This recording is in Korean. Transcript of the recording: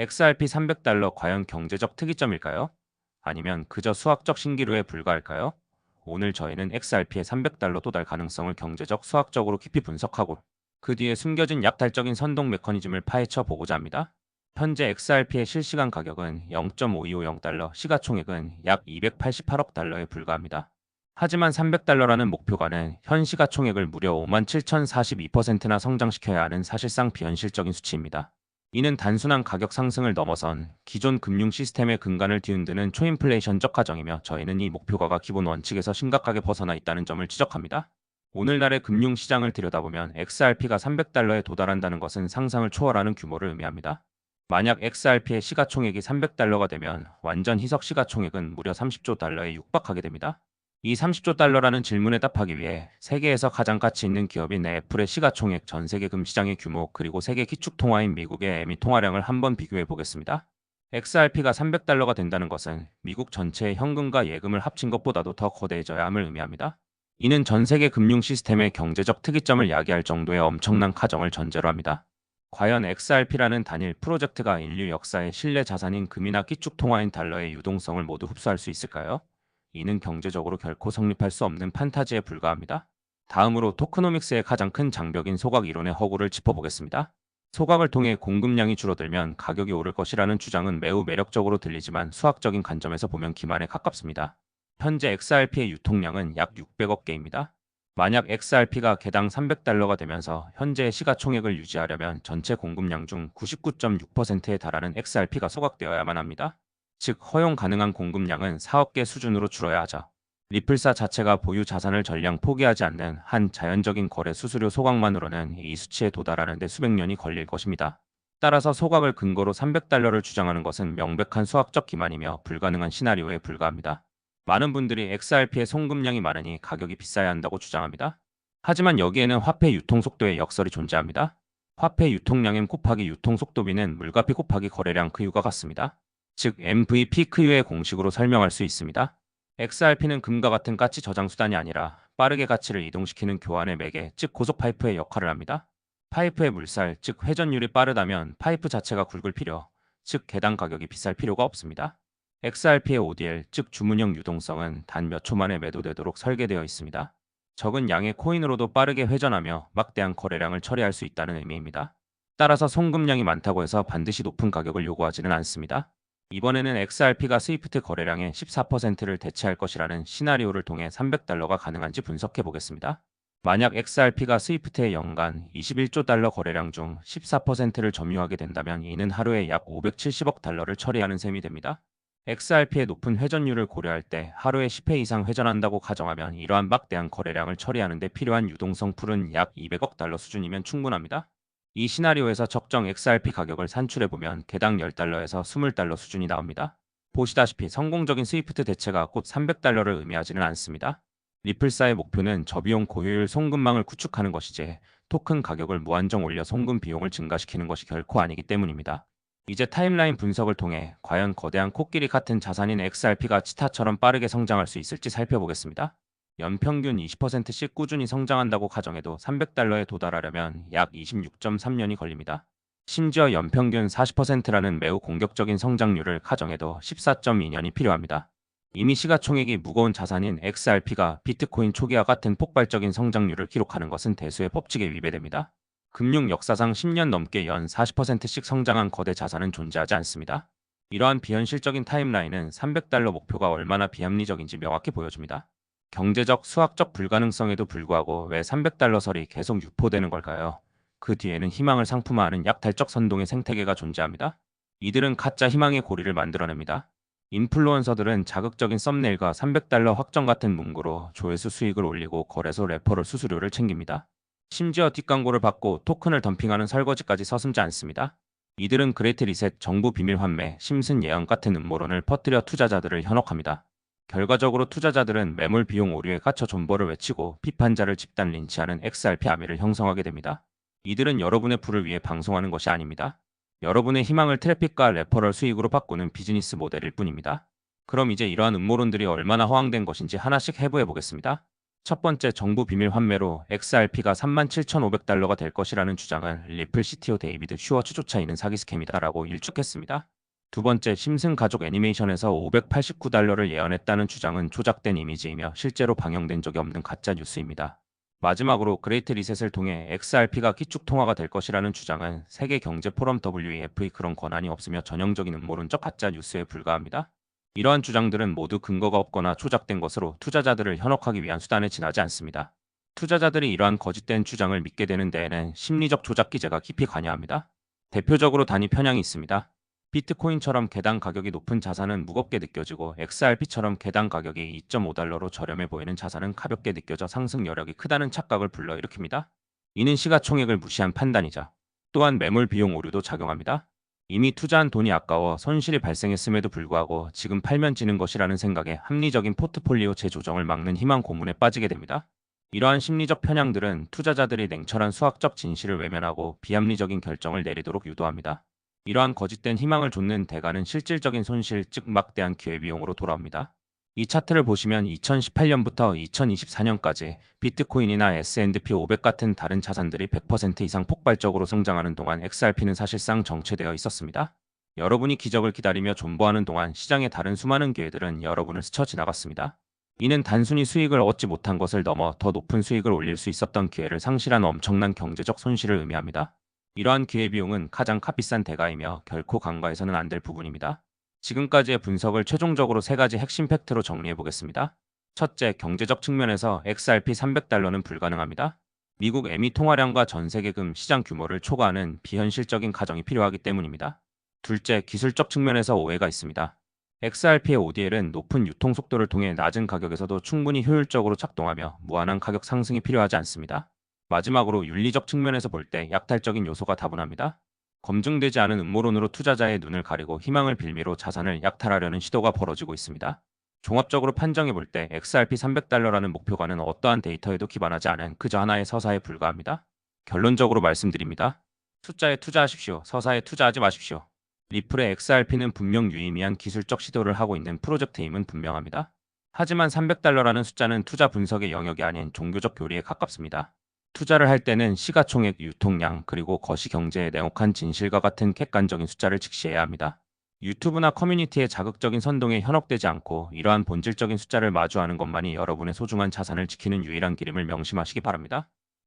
XRP 300달러 과연 경제적 특이점일까요? 아니면 그저 수학적 신기루에 불과할까요? 오늘 저희는 XRP의 300달러 도달 가능성을 경제적, 수학적으로 깊이 분석하고 그 뒤에 숨겨진 약탈적인 선동 메커니즘을 파헤쳐 보고자 합니다. 현재 XRP의 실시간 가격은 0.5250달러, 시가총액은 약 288억 달러에 불과합니다. 하지만 300달러라는 목표가는 현 시가총액을 무려 57,042%나 성장시켜야 하는 사실상 비현실적인 수치입니다. 이는 단순한 가격 상승을 넘어선 기존 금융 시스템의 근간을 뒤흔드는 초인플레이션적 가정이며 저희는 이 목표가가 기본 원칙에서 심각하게 벗어나 있다는 점을 지적합니다. 오늘날의 금융 시장을 들여다보면 XRP가 300달러에 도달한다는 것은 상상을 초월하는 규모를 의미합니다. 만약 XRP의 시가총액이 300달러가 되면 완전 희석 시가총액은 무려 30조 달러에 육박하게 됩니다. 이 30조 달러라는 질문에 답하기 위해 세계에서 가장 가치 있는 기업인 애플의 시가총액, 전 세계 금시장의 규모, 그리고 세계 기축 통화인 미국의 애미 통화량을 한번 비교해 보겠습니다. XRP가 300달러가 된다는 것은 미국 전체의 현금과 예금을 합친 것보다도 더 거대해져야 함을 의미합니다. 이는 전 세계 금융 시스템의 경제적 특이점을 야기할 정도의 엄청난 가정을 전제로 합니다. 과연 XRP라는 단일 프로젝트가 인류 역사의 신뢰 자산인 금이나 기축 통화인 달러의 유동성을 모두 흡수할 수 있을까요? 이는 경제적으로 결코 성립할 수 없는 판타지에 불과합니다. 다음으로 토크노믹스의 가장 큰 장벽인 소각 이론의 허구를 짚어보겠습니다. 소각을 통해 공급량이 줄어들면 가격이 오를 것이라는 주장은 매우 매력적으로 들리지만 수학적인 관점에서 보면 기만에 가깝습니다. 현재 XRP의 유통량은 약 600억 개입니다. 만약 XRP가 개당 300달러가 되면서 현재의 시가총액을 유지하려면 전체 공급량 중 99.6%에 달하는 XRP가 소각되어야만 합니다. 즉 허용 가능한 공급량은 4억 개 수준으로 줄어야 하죠. 리플사 자체가 보유 자산을 전량 포기하지 않는 한 자연적인 거래 수수료 소각만으로는 이 수치에 도달하는 데 수백 년이 걸릴 것입니다. 따라서 소각을 근거로 300달러를 주장하는 것은 명백한 수학적 기만이며 불가능한 시나리오에 불과합니다. 많은 분들이 XRP의 송금량이 많으니 가격이 비싸야 한다고 주장합니다. 하지만 여기에는 화폐 유통 속도의 역설이 존재합니다. 화폐 유통량M 곱하기 유통 속도비는 물가피 곱하기 거래량 크유가 같습니다. 즉 MVP 크유의 공식으로 설명할 수 있습니다. XRP는 금과 같은 가치 저장 수단이 아니라 빠르게 가치를 이동시키는 교환의 매개, 즉 고속 파이프의 역할을 합니다. 파이프의 물살, 즉 회전율이 빠르다면 파이프 자체가 굵을 필요, 즉 개당 가격이 비쌀 필요가 없습니다. XRP의 ODL, 즉 주문형 유동성은 단 몇 초 만에 매도되도록 설계되어 있습니다. 적은 양의 코인으로도 빠르게 회전하며 막대한 거래량을 처리할 수 있다는 의미입니다. 따라서 송금량이 많다고 해서 반드시 높은 가격을 요구하지는 않습니다. 이번에는 XRP가 스위프트 거래량의 14%를 대체할 것이라는 시나리오를 통해 300달러가 가능한지 분석해 보겠습니다. 만약 XRP가 스위프트의 연간 21조 달러 거래량 중 14%를 점유하게 된다면 이는 하루에 약 570억 달러를 처리하는 셈이 됩니다. XRP의 높은 회전율을 고려할 때 하루에 10회 이상 회전한다고 가정하면 이러한 막대한 거래량을 처리하는 데 필요한 유동성 풀은 약 200억 달러 수준이면 충분합니다. 이 시나리오에서 적정 XRP 가격을 산출해보면 개당 10달러에서 20달러 수준이 나옵니다. 보시다시피 성공적인 스위프트 대체가 곧 300달러를 의미하지는 않습니다. 리플사의 목표는 저비용 고효율 송금망을 구축하는 것이지 토큰 가격을 무한정 올려 송금 비용을 증가시키는 것이 결코 아니기 때문입니다. 이제 타임라인 분석을 통해 과연 거대한 코끼리 같은 자산인 XRP가 치타처럼 빠르게 성장할 수 있을지 살펴보겠습니다. 연평균 20%씩 꾸준히 성장한다고 가정해도 300달러에 도달하려면 약 26.3년이 걸립니다. 심지어 연평균 40%라는 매우 공격적인 성장률을 가정해도 14.2년이 필요합니다. 이미 시가총액이 무거운 자산인 XRP가 비트코인 초기와 같은 폭발적인 성장률을 기록하는 것은 대수의 법칙에 위배됩니다. 금융 역사상 10년 넘게 연 40%씩 성장한 거대 자산은 존재하지 않습니다. 이러한 비현실적인 타임라인은 300달러 목표가 얼마나 비합리적인지 명확히 보여줍니다. 경제적, 수학적 불가능성에도 불구하고 왜 300달러 설이 계속 유포되는 걸까요? 그 뒤에는 희망을 상품화하는 약탈적 선동의 생태계가 존재합니다. 이들은 가짜 희망의 고리를 만들어냅니다. 인플루언서들은 자극적인 썸네일과 300달러 확정 같은 문구로 조회수 수익을 올리고 거래소 레퍼럴 수수료를 챙깁니다. 심지어 뒷광고를 받고 토큰을 덤핑하는 설거지까지 서슴지 않습니다. 이들은 그레이트 리셋, 정부 비밀 환매, 심슨 예언 같은 음모론을 퍼뜨려 투자자들을 현혹합니다. 결과적으로 투자자들은 매물 비용 오류에 갇혀 존버를 외치고 비판자를 집단 린치하는 XRP 아미를 형성하게 됩니다. 이들은 여러분의 부를 위해 방송하는 것이 아닙니다. 여러분의 희망을 트래픽과 레퍼럴 수익으로 바꾸는 비즈니스 모델일 뿐입니다. 그럼 이제 이러한 음모론들이 얼마나 허황된 것인지 하나씩 해부해 보겠습니다. 첫 번째 정부 비밀 환매로 XRP가 37,500달러가 될 것이라는 주장은 리플 CTO 데이비드 슈워츠조차 있는 사기 스캠이다라고 일축했습니다. 두 번째 심슨 가족 애니메이션에서 589달러를 예언했다는 주장은 조작된 이미지이며 실제로 방영된 적이 없는 가짜 뉴스입니다. 마지막으로 그레이트 리셋을 통해 XRP가 기축 통화가 될 것이라는 주장은 세계 경제 포럼 WEF의 그런 권한이 없으며 전형적인 음모론적 가짜 뉴스에 불과합니다. 이러한 주장들은 모두 근거가 없거나 조작된 것으로 투자자들을 현혹하기 위한 수단에 지나지 않습니다. 투자자들이 이러한 거짓된 주장을 믿게 되는 데에는 심리적 조작 기제가 깊이 관여합니다. 대표적으로 단위 편향이 있습니다. 비트코인처럼 개당 가격이 높은 자산은 무겁게 느껴지고 XRP처럼 개당 가격이 2.5달러로 저렴해 보이는 자산은 가볍게 느껴져 상승 여력이 크다는 착각을 불러일으킵니다. 이는 시가총액을 무시한 판단이자 또한 매물 비용 오류도 작용합니다. 이미 투자한 돈이 아까워 손실이 발생했음에도 불구하고 지금 팔면 지는 것이라는 생각에 합리적인 포트폴리오 재조정을 막는 희망 고문에 빠지게 됩니다. 이러한 심리적 편향들은 투자자들이 냉철한 수학적 진실을 외면하고 비합리적인 결정을 내리도록 유도합니다. 이러한 거짓된 희망을 좇는 대가는 실질적인 손실, 즉 막대한 기회비용으로 돌아옵니다. 이 차트를 보시면 2018년부터 2024년까지 비트코인이나 S&P 500 같은 다른 자산들이 100% 이상 폭발적으로 성장하는 동안 XRP는 사실상 정체되어 있었습니다. 여러분이 기적을 기다리며 존버하는 동안 시장의 다른 수많은 기회들은 여러분을 스쳐 지나갔습니다. 이는 단순히 수익을 얻지 못한 것을 넘어 더 높은 수익을 올릴 수 있었던 기회를 상실한 엄청난 경제적 손실을 의미합니다. 이러한 기회비용은 가장 값비싼 대가이며 결코 간과해서는 안 될 부분입니다. 지금까지의 분석을 최종적으로 세 가지 핵심 팩트로 정리해 보겠습니다. 첫째, 경제적 측면에서 XRP 300달러는 불가능합니다. 미국 애미 통화량과 전 세계금 시장 규모를 초과하는 비현실적인 가정이 필요하기 때문입니다. 둘째, 기술적 측면에서 오해가 있습니다. XRP의 ODL은 높은 유통 속도를 통해 낮은 가격에서도 충분히 효율적으로 작동하며 무한한 가격 상승이 필요하지 않습니다. 마지막으로 윤리적 측면에서 볼 때 약탈적인 요소가 다분합니다. 검증되지 않은 음모론으로 투자자의 눈을 가리고 희망을 빌미로 자산을 약탈하려는 시도가 벌어지고 있습니다. 종합적으로 판정해 볼 때 XRP 300달러라는 목표가는 어떠한 데이터에도 기반하지 않은 그저 하나의 서사에 불과합니다. 결론적으로 말씀드립니다. 숫자에 투자하십시오. 서사에 투자하지 마십시오. 리플의 XRP는 분명 유의미한 기술적 시도를 하고 있는 프로젝트임은 분명합니다. 하지만 300달러라는 숫자는 투자 분석의 영역이 아닌 종교적 교리에 가깝습니다. 투자를 할 때는 시가총액, 유통량, 그리고 거시 경제의 냉혹한 진실과 같은 객관적인 숫자를 직시해야 합니다. 유튜브나 커뮤니티의 자극적인 선동에 현혹되지 않고 이러한 본질적인 숫자를 마주하는 것만이 여러분의 소중한 자산을 지키는 유일한 길임을 명심하시기 바랍니다.